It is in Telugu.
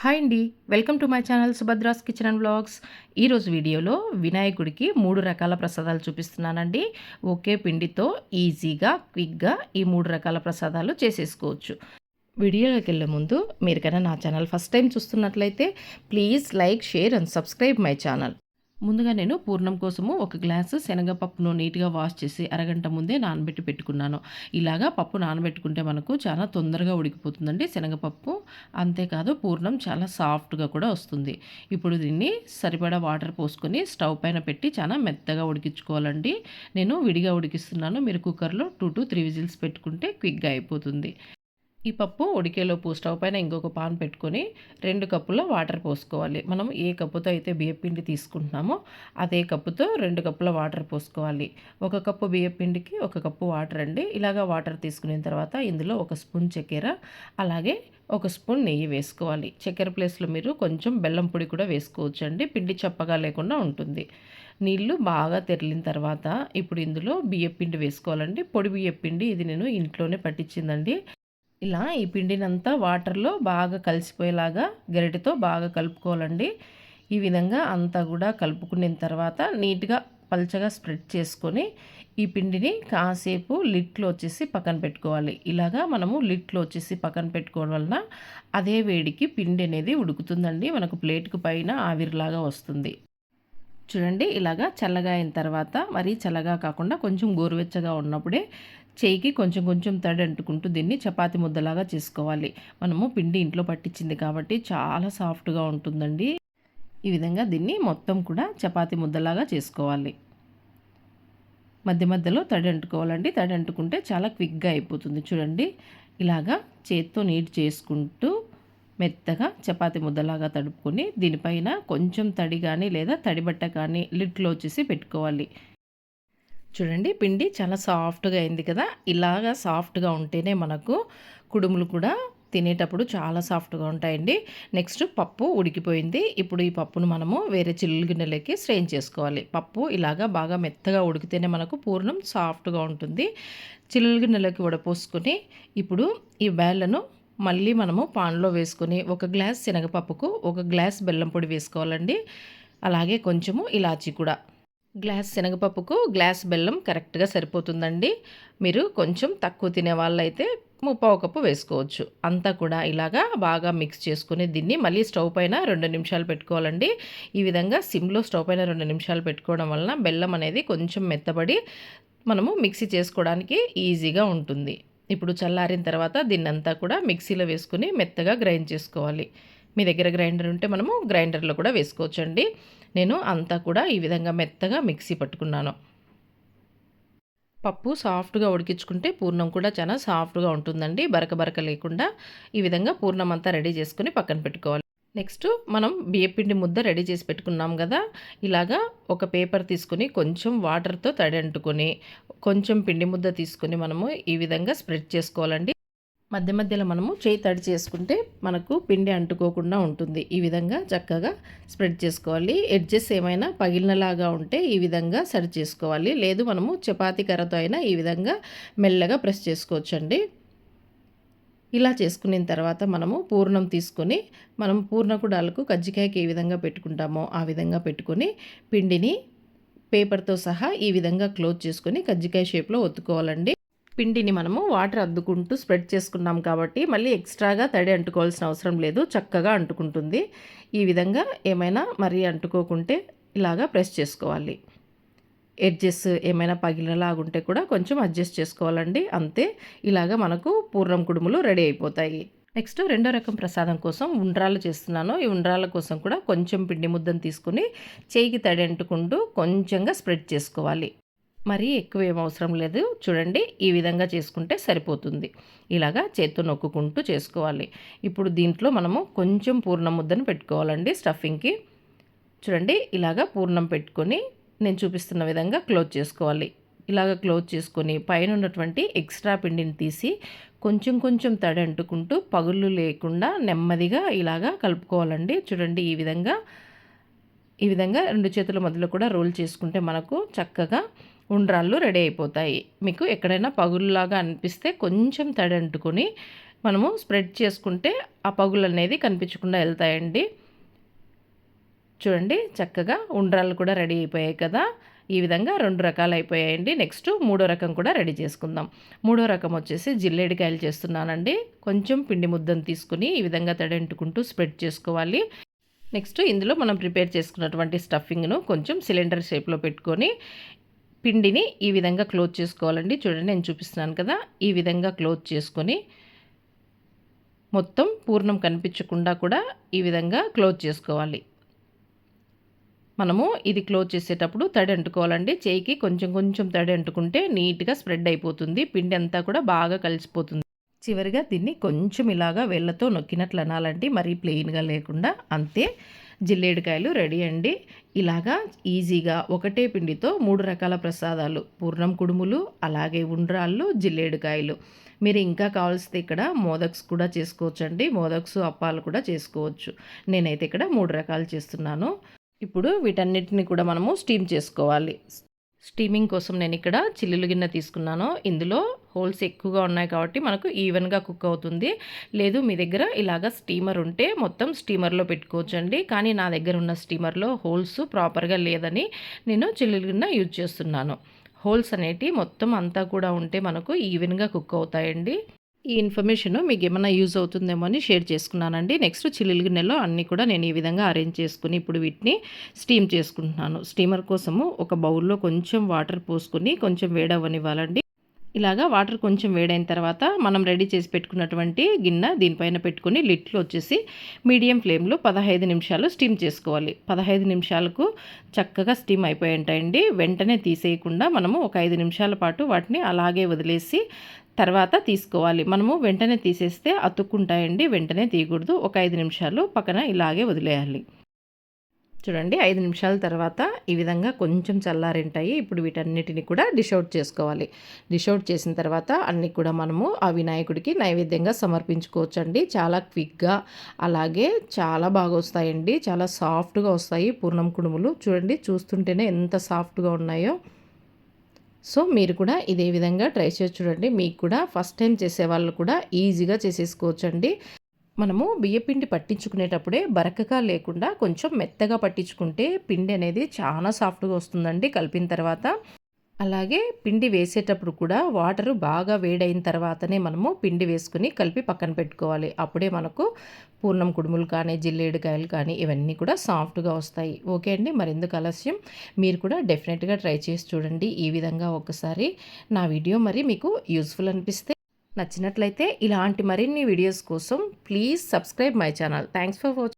హాయ్ అండి. Welcome to my channel Subhadra's kitchen and blogs ఈరోజు వీడియోలో వినాయకుడికి మూడు రకాల ప్రసాదాలు చూపిస్తున్నానండి. ఒకే పిండితో ఈజీగా క్విక్గా ఈ మూడు రకాల ప్రసాదాలు చేసేసుకోవచ్చు. వీడియోలోకి వెళ్ళే ముందు మీరు కన్నా నా ఛానల్ ఫస్ట్ టైం చూస్తున్నట్లయితే please like share and subscribe my channel. ముందుగా నేను పూర్ణం కోసము ఒక గ్లాసు శనగపప్పును నీట్గా వాష్ చేసి అరగంట ముందే నానబెట్టి పెట్టుకున్నాను. ఇలాగా పప్పు నానబెట్టుకుంటే మనకు చాలా తొందరగా ఉడికిపోతుందండి. శనగపప్పు అంతేకాదు పూర్ణం చాలా సాఫ్ట్గా కూడా వస్తుంది. ఇప్పుడు దీన్ని సరిపడా వాటర్ పోసుకొని స్టవ్ పైన పెట్టి చాలా మెత్తగా ఉడికించుకోవాలండి. నేను విడిగా ఉడికిస్తున్నాను. మీరు కుక్కర్లో టూ టు త్రీ విజిల్స్ పెట్టుకుంటే క్విక్గా అయిపోతుంది. ఈ పప్పు ఉడికేలోపు స్టవ్ పైన ఇంకొక పాన్ పెట్టుకొని రెండు కప్పుల వాటర్ పోసుకోవాలి. మనం ఏ కప్పుతో అయితే బియ్యపిండి తీసుకుంటున్నామో అదే కప్పుతో రెండు కప్పుల వాటర్ పోసుకోవాలి. ఒక కప్పు బియ్యపిండికి ఒక కప్పు వాటర్ అండి. ఇలాగా వాటర్ తీసుకున్న తర్వాత ఇందులో ఒక స్పూన్ చక్కెర అలాగే ఒక స్పూన్ నెయ్యి వేసుకోవాలి. చక్కెర ప్లేస్లో మీరు కొంచెం బెల్లం పొడి కూడా వేసుకోవచ్చు అండి పిండి చప్పగా లేకుండా ఉంటుంది. నీళ్ళు బాగా తెరిలిన తర్వాత ఇప్పుడు ఇందులో బియ్యపిండి వేసుకోవాలండి. పొడి బియ్యపిండి ఇది నేను ఇంట్లోనే పట్టించిందండి. ఇలా ఈ పిండినంతా వాటర్లో బాగా కలిసిపోయేలాగా గరిటెతో బాగా కలుపుకోవాలండి. ఈ విధంగా అంతా కూడా కలుపుకున్న తర్వాత నీట్గా పల్చగా స్ప్రెడ్ చేసుకొని ఈ పిండిని కాసేపు లిట్లో వచ్చేసి పక్కన పెట్టుకోవాలి. ఇలాగా మనము లిట్లో వచ్చేసి పక్కన పెట్టుకోవడం వలన అదే వేడికి పిండి అనేది ఉడుకుతుందండి. మనకు ప్లేట్కు పైన ఆవిరిలాగా వస్తుంది. చూడండి ఇలాగా చల్లగా అయిన తర్వాత మరీ చల్లగా కాకుండా కొంచెం గోరువెచ్చగా ఉన్నప్పుడే చేయికి కొంచెం కొంచెం తడి అంటుకుంటూ దీన్ని చపాతి ముద్దలాగా చేసుకోవాలి. మనము పిండి ఇంట్లో పట్టించింది కాబట్టి చాలా సాఫ్ట్గా ఉంటుందండి. ఈ విధంగా దీన్ని మొత్తం కూడా చపాతి ముద్దలాగా చేసుకోవాలి. మధ్య మధ్యలో తడి అంటుకోవాలండి. తడి అంటుకుంటే చాలా క్విక్గా అయిపోతుంది. చూడండి ఇలాగా చేత్తో నీట్ చేసుకుంటూ మెత్తగా చపాతి ముద్దలాగా తడుపుకొని దీనిపైన కొంచెం తడి కానీ లేదా తడి బట్ట కానీ లిట్లో వచ్చేసి పెట్టుకోవాలి. చూడండి పిండి చాలా సాఫ్ట్గా అయింది కదా? ఇలాగా సాఫ్ట్గా ఉంటేనే మనకు కుడుములు కూడా తినేటప్పుడు చాలా సాఫ్ట్గా ఉంటాయండి. నెక్స్ట్ పప్పు ఉడికిపోయింది. ఇప్పుడు ఈ పప్పును మనము వేరే చిల్లు గిన్నెలకి స్ట్రెయిన్ చేసుకోవాలి. పప్పు ఇలాగా బాగా మెత్తగా ఉడికితేనే మనకు పూర్ణం సాఫ్ట్గా ఉంటుంది. చిల్లు గిన్నెలకి వడపోసుకొని ఇప్పుడు ఈ బ్యాళ్ళను మళ్ళీ మనము పాన్లో వేసుకుని ఒక గ్లాస్ శనగపప్పుకు ఒక గ్లాస్ బెల్లం పొడి వేసుకోవాలండి. అలాగే కొంచెము ఇలాచీ కూడా. గ్లాస్ శనగపప్పుకు గ్లాస్ బెల్లం కరెక్ట్గా సరిపోతుందండి. మీరు కొంచెం తక్కువ తినే వాళ్ళైతే ముప్పావు కప్పు వేసుకోవచ్చు. అంతా కూడా ఇలాగా బాగా మిక్స్ చేసుకుని దీన్ని మళ్ళీ స్టవ్ పైన రెండు నిమిషాలు పెట్టుకోవాలండి. ఈ విధంగా సిమ్లో స్టవ్ పైన రెండు నిమిషాలు పెట్టుకోవడం వలన బెల్లం అనేది కొంచెం మెత్తబడి మనము మిక్సీ చేసుకోవడానికి ఈజీగా ఉంటుంది. ఇప్పుడు చల్లారిన తర్వాత దీన్నంతా కూడా మిక్సీలో వేసుకుని మెత్తగా గ్రైండ్ చేసుకోవాలి. మీ దగ్గర గ్రైండర్ ఉంటే మనము గ్రైండర్లో కూడా వేసుకోవచ్చండి. నేను అంతా కూడా ఈ విధంగా మెత్తగా మిక్సీ పట్టుకున్నాను. పప్పు సాఫ్ట్గా ఉడికించుకుంటే పూర్ణం కూడా చాలా సాఫ్ట్గా ఉంటుందండి. బరక బరక లేకుండా ఈ విధంగా పూర్ణం అంతా రెడీ చేసుకుని పక్కన పెట్టుకోవాలి. నెక్స్ట్ మనం బియ్యపిండి ముద్ద రెడీ చేసి పెట్టుకున్నాం కదా ఇలాగా ఒక పేపర్ తీసుకొని కొంచెం వాటర్తో తడి అంటుకొని కొంచెం పిండి ముద్ద తీసుకొని మనము ఈ విధంగా స్ప్రెడ్ చేసుకోవాలండి. మధ్య మధ్యలో మనము చేయి తడి చేసుకుంటే మనకు పిండి అంటుకోకుండా ఉంటుంది. ఈ విధంగా చక్కగా స్ప్రెడ్ చేసుకోవాలి. ఎడ్జెస్ ఏమైనా పగిలినలాగా ఉంటే ఈ విధంగా సరి చేసుకోవాలి. లేదు మనము చపాతీ కర్రతో అయినా ఈ విధంగా మెల్లగా ప్రెస్ చేసుకోవచ్చండి. ఇలా చేసుకున్న తర్వాత మనము పూర్ణం తీసుకొని మనం పూర్ణకుడాలకు కజ్జికాయకి ఏ విధంగా పెట్టుకుంటామో ఆ విధంగా పెట్టుకొని పిండిని పేపర్తో సహా ఈ విధంగా క్లోజ్ చేసుకొని కజ్జికాయ షేప్లో ఒత్తుకోవాలండి. పిండిని మనము వాటర్ అద్దుకుంటూ స్ప్రెడ్ చేసుకున్నాం కాబట్టి మళ్ళీ ఎక్స్ట్రాగా తడి అంటుకోవాల్సిన అవసరం లేదు చక్కగా అంటుకుంటుంది. ఈ విధంగా ఏమైనా మరీ అంటుకోకుంటే ఇలాగా ప్రెస్ చేసుకోవాలి. ఎడ్జెస్ ఏమైనా పగిలినలాగుంటే కూడా కొంచెం అడ్జస్ట్ చేసుకోవాలండి. అంతే. ఇలాగా మనకు పూర్ణం కుడుములు రెడీ అయిపోతాయి. నెక్స్ట్ రెండో రకం ప్రసాదం కోసం ఉండ్రాలు చేస్తున్నాను. ఈ ఉండ్రాల కోసం కూడా కొంచెం పిండి ముద్దను తీసుకుని చేయికి తడి అంటుకుంటూ కొంచెంగా స్ప్రెడ్ చేసుకోవాలి. మరీ ఎక్కువ ఏం అవసరం లేదు. చూడండి ఈ విధంగా చేసుకుంటే సరిపోతుంది. ఇలాగా చేత్తో నొక్కుకుంటూ చేసుకోవాలి. ఇప్పుడు దీంట్లో మనము కొంచెం పూర్ణ ముద్దను పెట్టుకోవాలండి స్టఫింగ్కి. చూడండి ఇలాగా పూర్ణం పెట్టుకొని నేను చూపిస్తున్న విధంగా క్లోజ్ చేసుకోవాలి. ఇలాగ క్లోజ్ చేసుకొని పైన ఉన్నటువంటి ఎక్స్ట్రా పిండిని తీసి కొంచెం కొంచెం తడి అంటుకుంటూ పగుళ్ళు లేకుండా నెమ్మదిగా ఇలాగా కలుపుకోవాలండి. చూడండి ఈ విధంగా ఈ విధంగా రెండు చేతుల మధ్యలో కూడా రోల్ చేసుకుంటే మనకు చక్కగా ఉండ్రాళ్ళు రెడీ అయిపోతాయి. మీకు ఎక్కడైనా పగుల్లాగా అనిపిస్తే కొంచెం తడి అంటుకొని మనము స్ప్రెడ్ చేసుకుంటే ఆ పగులు అనేది కనిపించకుండా వెళ్తాయండి. చూడండి చక్కగా ఉండ్రాలు కూడా రెడీ అయిపోయాయి కదా. ఈ విధంగా రెండు రకాలు అయిపోయాయండి. నెక్స్ట్ మూడో రకం కూడా రెడీ చేసుకుందాం. మూడో రకం వచ్చేసి జిల్లేడికాయలు చేస్తున్నానండి. కొంచెం పిండి ముద్దను తీసుకుని ఈ విధంగా తడంటుకుంటూ స్ప్రెడ్ చేసుకోవాలి. నెక్స్ట్ ఇందులో మనం ప్రిపేర్ చేసుకున్నటువంటి స్టఫింగ్ను కొంచెం సిలిండర్ షేప్లో పెట్టుకొని పిండిని ఈ విధంగా క్లోజ్ చేసుకోవాలండి. చూడండి నేను చూపిస్తున్నాను కదా. ఈ విధంగా క్లోజ్ చేసుకొని మొత్తం పూర్ణం కనిపించకుండా కూడా ఈ విధంగా క్లోజ్ చేసుకోవాలి. మనము ఇది క్లోజ్ చేసేటప్పుడు తడి అంటుకోవాలండి. చేయికి కొంచెం కొంచెం తడి అంటుకుంటే నీట్గా స్ప్రెడ్ అయిపోతుంది. పిండి అంతా కూడా బాగా కలిసిపోతుంది. చివరిగా దీన్ని కొంచెం ఇలాగా వెళ్ళతో నొక్కినట్లు అనాలండి. మరీ ప్లెయిన్గా లేకుండా అంతే. జిల్లేడికాయలు రెడీ అండి. ఇలాగా ఈజీగా ఒకటే పిండితో మూడు రకాల ప్రసాదాలు. పూర్ణం కుడుములు అలాగే ఉండ్రాళ్ళు జిల్లేడికాయలు. మీరు ఇంకా కావాల్సితే ఇక్కడ మోదక్స్ కూడా చేసుకోవచ్చండి. మోదక్స్ అప్పాలు కూడా చేసుకోవచ్చు. నేనైతే ఇక్కడ మూడు రకాలు చేస్తున్నాను. ఇప్పుడు వీటన్నిటిని కూడా మనము స్టీమ్ చేసుకోవాలి. స్టీమింగ్ కోసం నేను ఇక్కడ చిల్లులు గిన్నె తీసుకున్నాను. ఇందులో హోల్స్ ఎక్కువగా ఉన్నాయి కాబట్టి మనకు ఈవెన్గా కుక్ అవుతుంది. లేదు మీ దగ్గర ఇలాగ స్టీమర్ ఉంటే మొత్తం స్టీమర్లో పెట్టుకోవచ్చండి. కానీ నా దగ్గర ఉన్న స్టీమర్లో హోల్స్ ప్రాపర్గా లేదని నేను చిల్లులు గిన్నె యూజ్ చేస్తున్నాను. హోల్స్ అనేటి మొత్తం అంతా కూడా ఉంటే మనకు ఈవెన్గా కుక్ అవుతాయండి. ఈ ఇన్ఫర్మేషన్ మీకు ఏమైనా యూజ్ అవుతుందేమో అని షేర్ చేసుకున్నానండి. నెక్స్ట్ చిల్లుల గిన్నెలో అన్నీ కూడా నేను ఈ విధంగా అరేంజ్ చేసుకుని ఇప్పుడు వీటిని స్టీమ్ చేసుకుంటున్నాను. స్టీమర్ కోసము ఒక బౌల్లో కొంచెం వాటర్ పోసుకొని కొంచెం వేడవనివ్వాలండి ఇలాగా వాటర్ కొంచెం వేడైన తర్వాత మనం రెడీ చేసి పెట్టుకున్నటువంటి గిన్నె దీనిపైన పెట్టుకుని లిట్లు వచ్చేసి మీడియం ఫ్లేమ్లో పదహైదు నిమిషాలు స్టీమ్ చేసుకోవాలి. పదహైదు నిమిషాలకు చక్కగా స్టీమ్ అయిపోయి ఉంటాయండి. వెంటనే తీసేయకుండా మనము ఒక ఐదు నిమిషాల పాటు వాటిని అలాగే వదిలేసి తర్వాత తీసుకోవాలి. మనము వెంటనే తీసేస్తే అతుక్కుంటాయండి. వెంటనే తీయకూడదు. ఒక ఐదు నిమిషాలు పక్కన ఇలాగే వదిలేయాలి. చూడండి ఐదు నిమిషాల తర్వాత ఈ విధంగా కొంచెం చల్లారింటాయి. ఇప్పుడు వీటన్నిటిని కూడా డిష్ అవుట్ చేసుకోవాలి. డిషౌట్ చేసిన తర్వాత అన్నీ కూడా మనము ఆ వినాయకుడికి నైవేద్యంగా సమర్పించుకోవచ్చు అండి చాలా క్విక్గా అలాగే చాలా బాగా వస్తాయండి. చాలా సాఫ్ట్గా వస్తాయి పూర్ణం కుడుములు. చూడండి చూస్తుంటేనే ఎంత సాఫ్ట్గా ఉన్నాయో. సో మీరు కూడా ఇదే విధంగా ట్రై చేసి చూడండి. మీకు కూడా ఫస్ట్ టైం చేసే వాళ్ళు కూడా ఈజీగా చేసేసుకోవచ్చండి. మనము బియ్యపిండి పట్టించుకునేటప్పుడే బరకగా లేకుండా కొంచెం మెత్తగా పట్టించుకుంటే పిండి అనేది చాలా సాఫ్ట్గా వస్తుందండి కలిపిన తర్వాత. అలాగే పిండి వేసేటప్పుడు కూడా వాటరు బాగా వేడైన తర్వాతనే మనము పిండి వేసుకుని కలిపి పక్కన పెట్టుకోవాలి. అప్పుడే మనకు పూర్ణం కుడుములు కానీ జిల్లేడుకాయలు కానీ ఇవన్నీ కూడా సాఫ్ట్గా వస్తాయి. ఓకే అండి? మరెందుకు ఆలస్యం? మీరు కూడా డెఫినెట్గా ట్రై చేసి చూడండి. ఈ విధంగా ఒకసారి నా వీడియో మరి మీకు యూస్ఫుల్ అనిపిస్తే నచ్చినట్లయితే ఇలాంటి మరిన్ని వీడియోస్ కోసం please subscribe my channel. Thanks for watching